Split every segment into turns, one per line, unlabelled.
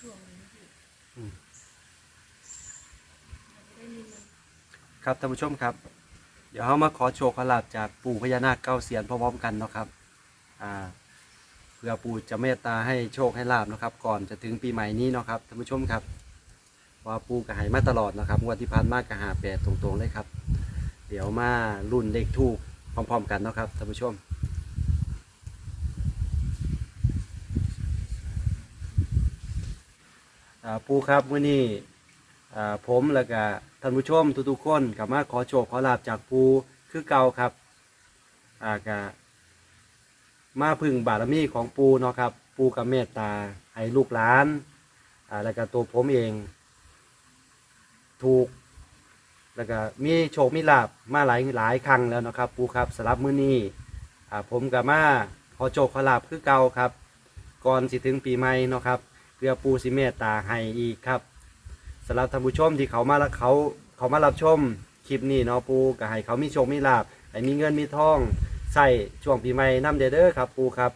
ช่วงนี้พี่
อืม
อาจะได้มีเงิน
ครับท่านผู้ชมครับ เดี๋ยวเรามาขอโชว์ขอลาบจากปู่พญานาคเก้าเสียนพร้อมๆกันเนาะครับอ่าเพื่อปู่จะเมตตาให้โชคให้ลาบนาะครับ ก่อนจะถึงปีใหม่นี้เนาะครับท่านผู้ชมครับว่าปู่กระหายมาตลอดนะครับงวดที่ผ่านมากกระหาแปดตรงๆเลยครับ เดี๋ยวมารุ่นเลขทูกพร้อม ๆ กันเนาะครับท่านผู้ชม อ่าปูครับมื่อนี้อ่าผมแล้วก็ท่านผู้ชมทุกๆคนกลับมาขอโชคขอลาบจากปูคือเก่าครับอ่าก็มาพึ่งบารมีของปูเนาะครับ ปูกับเมตตาให้ลูกหลานอ่าแล้วก็ตัวผมเอง ถูก แล้วก็มีโชคมีลาบมาหลายหลายครั้งแล้วเนาะครับ ปูครับสำหรับมื้อนี้อ่าผมกับมาขอโชคขอลาบคือเก่าครับ ก่อนสิถึงปีใหม่เนาะครับ เพื่อปูสิเมตตาให้อีกครับสำหรับท่านผู้ชมที่เขามาแล้วเขาเขามารับชมคลิปนี้เนาะปูก็ให้เขามีโชคมีลาบให้มีเงินมีทองใส่ช่วงปีใหม่น้ำเด้อเด้อครับ ปูครับ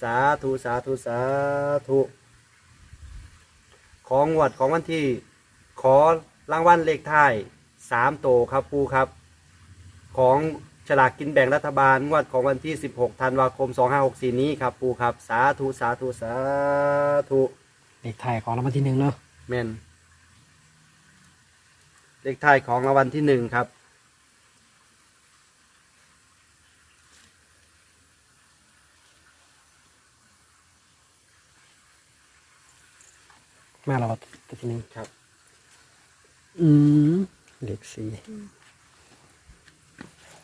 สาธุสาธุสาธุของงวดของวันที่ ขอรางวัลเลขท้ายสามโตครับปูครับ ของ ฉลากกินแบ่งรัฐบาลงวดของวันที่ 16 ธันวาคม 2564 นี้ครับ ปูครับ สาธุ สาธุ สาธุ
เลขไทายของรางวัลที่หนึ่งเนาะ
แมนเลขท้ายของรางวัลที่หนึ่งครับ
มาเราตัวที่หนึ่ง
ครับ
อืมเลขสี่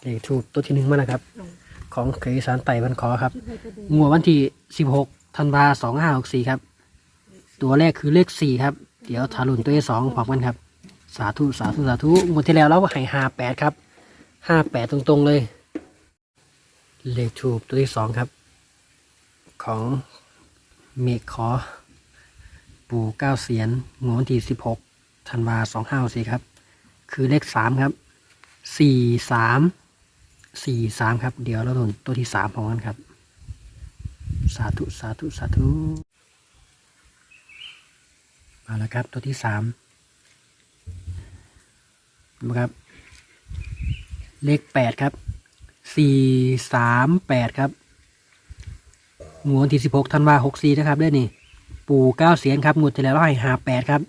เลขถูกตัวที่หนึ่งมานะครับ
ลง
ของเคยสารไต่พันขอครับ
คิดไว้ก็ดี
งวดวันที่สิบหกธันวาสองห้าหกสี่ครับ ตัวแรกคือเลขสี่ครับ เดี๋ยวทารุนตัวที่สองพร้อมกันครับ สาธุสาธุสาธุงวดที่แล้วเราให้ห้าแปดครับห้าแปดตรงๆเลย เลขถูกตัวที่สองครับ ของเมฆขอ ปู่เก้าเสียนงวดวันที่สิบหกธันวาสองห้าสี่ครับ คือเลขสามครับสี่สาม สี่สามครับ เดี๋ยวเราลุ้นตัวที่สามของกันครับ สาธุสาธุสาธุมาแล้วครับ ตัวที่สามนะครับ เลขแปดครับสี่สามแปดครับงวดที่สิบหกธันวาหกสี่นะครับเด้นี่ปู่เก้าเสียนครับงวดที่แล้วเราให้หาแปดครับ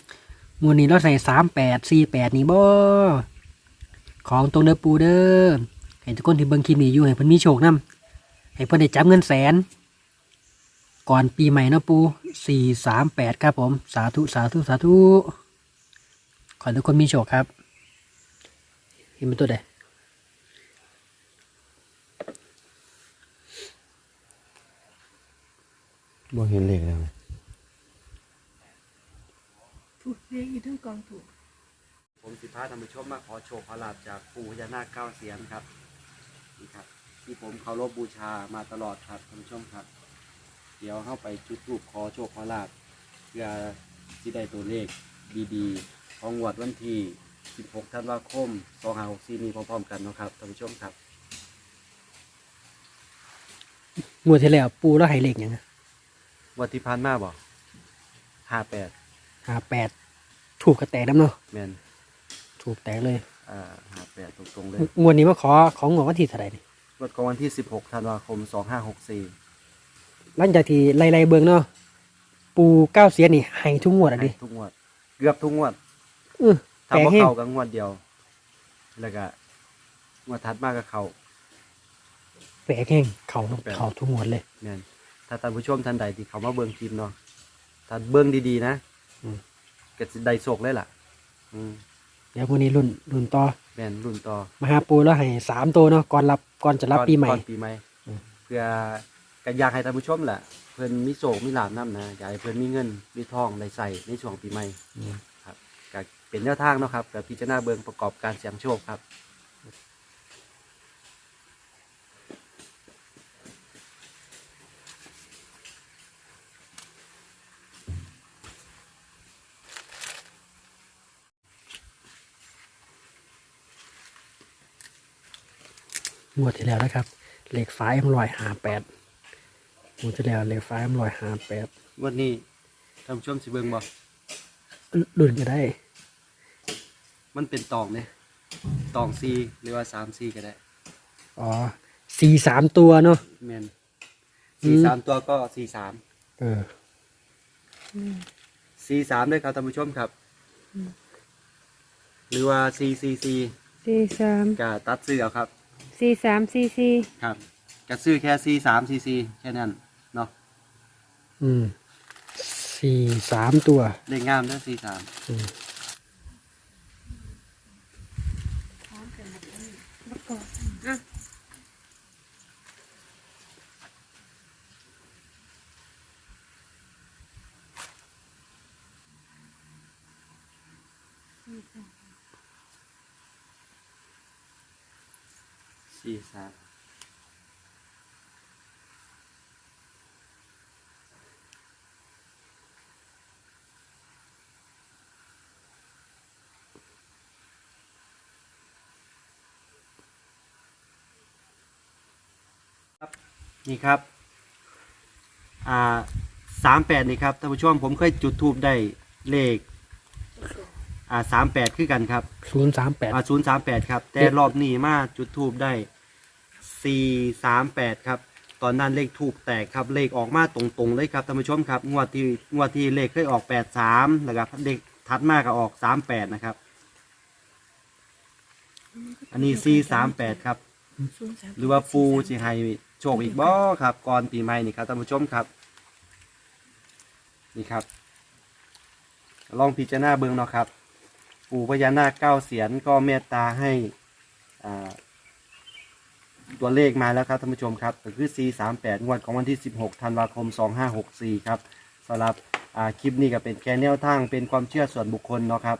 งวดนี้เราใส่สามแปดสี่แปดนี่บ่ของตรงเด้อปูเด้อ ให้ทุกคนที่เบิ่งคลิปนี้อยู่ให้เพิ่นมีโชคนํให้เพิ่นได้จับเงินแสน ก่อนปีใหม่เนาะปูสี่สามแปดครับผม สาธุสาธุสาธุขอให้ทุกคนมีโชคครับเห็นเป็นตัวใด
บ่เห็นเลขแล้ว
ถูกเรียกอยู่ทั้งกองถูก
ผมสิพาท่านผู้ชมมาขอโชคขอลาบจากปู่พญานาคเก้าเสียนครับ นี่ครับ ที่ผมเคารพบูชามาตลอดครับท่านผู้ชมครับ เดี๋ยวเข้าไปจุดธูปขอโชคขอลาบเพื่อที่ได้ตัวเลขดีๆ ของงวดวันที่ 16 ธันวาคม 2564 นี้พร้อมๆ กันเนาะครับท่านผู้ชมครับ
งวดที่แล้วปูแล้วให้เลขหยัง
งวันที่ผ่านมาบ่58
หาแปดถูกกระแตกน้ำเนาะ
แม่น
ถูกแตกเลย
อ่า58ตรงๆเลย
งวดนี้มาขอของงวดวันที่เท่าไหร่นี่
งวดของวันที่16ธันวาคม2564
หลังจากที่ไล่ๆเบิ่งเนาะปูเก้าเสียนนี่ให้ทุกงวดอะดิ
ให้ทุกงวด เกือบทุกงวด
เออ
ถ้า
แปลก
บ่
แห้ง
เข้ากับงวดเดียว แล้วก็งวดถัดมาก็เข้า
แปลกแห้งเขา
แปลก
เขาทุกงวดเลย
แม่นถ้าท่านผู้ชมท่านใดที่เขามาเบิ่งคลิปเนาะถ้าเบิ่งดีๆนะ
อืม
ก็สิได้โชคเลยล่ะ อืม
เดี๋ยววันนี้รุ่นรุ่นต่อ
แม่นรุ่นต่อ
มาหาปูแล้วให้สามตัวเนาะก่อนรับก่อนจะรับ
ก่อน
ปีใหม่
ก่อนปีใหม่
อืม
เพื่อก็อยากให้ท่านผู้ชมแหละเพิ่นมีโชคมีลาภนํนะอยากให้เพิ่นมีเงินมีทองได้ใส่ในช่วงปีใหม่
อืม
ครับก็เป็นแนวทางเนาะครับก็พิจารณาเบิ่งประกอบการเสี่ยงโชคครับ
งวดที่แล้วนะครับเลขฟ้าเอ็มลอยหาแปดงวดที่แล้วเลขฟ้าเอ็มลอยหาแปด
วันนี้ท่านผู้ชมสิเบิ่งบ่
ดุนก็ได้
มันเป็นตองเนี่ยตองซีหรือว่าสามซีก็ได้
อ๋อสี่สามตัวเนาะ
แมน
อื
ซี
ม
สามตัวก็ซีสาม
เออ
ซีสามด้วยครับท่านผู้ชมครับ หรือว่าซีซีซี
สี่สาม
ก็ตัดซื้อเอาครับ
สี่สามสี่สี่
ครับก็ซื้อแค่ซีสามซีซีแค่นั้นเนาะ
อืมสี่สามตัว
เลขงามเด้อซีสาม
อืม
ประกอบอะ
ซี สามครับนี่ครับ อ่าสามแปดนี่ครับท่านผู้ชมผมเคยจุดทูบได้เลข อ่าสามแปดคือกันครับ
ศูนย์สามแปด
อ่าศูนย์สามแปดครับ แต่รอบนี้มาจุดทูบได้สี่สามแปดครับ ตอนนั้นเลขทูบแตกครับเลขออกมาตรงๆเลยครับท่านผู้ชมครับงวดที่งวดที่เลขเคยออกแปดสามนะครับเลขถัดมาก็ออกสามแปดนะครับ อันนี้สี่สามแปดครับ
ศูนย์สม
หรือว่าปูสิให้โชคอีกบ่ครับ ก่อนปีใหม่นี่ครับท่านผู้ชมครับ นี่ครับ ลองพิจารณาเบิ่งเนาะครับ ปู่พญานาคเก้าเสียนก็เมตตาให้ตัวเลขมาแล้วครับท่านผู้ชมครับก็คือ438 งวดของวันที่ 16 ธันวาคม 2564 ครับสำหรับคลิปนี้ก็เป็นแค่แนวทางเป็นความเชื่อส่วนบุคคลเนาะครับ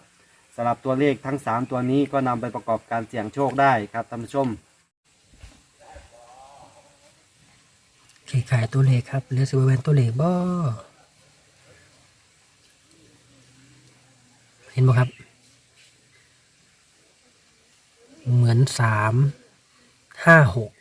สำหรับตัวเลขทั้ง 3 ตัวนี้ก็นำไปประกอบการเสี่ยงโชคได้ครับท่านผู้ชม
ขีขายตัวเลขครับเลือสิบเวนตัวเลขบ่เห็นบ่ครับ เหมือนสามห้าหก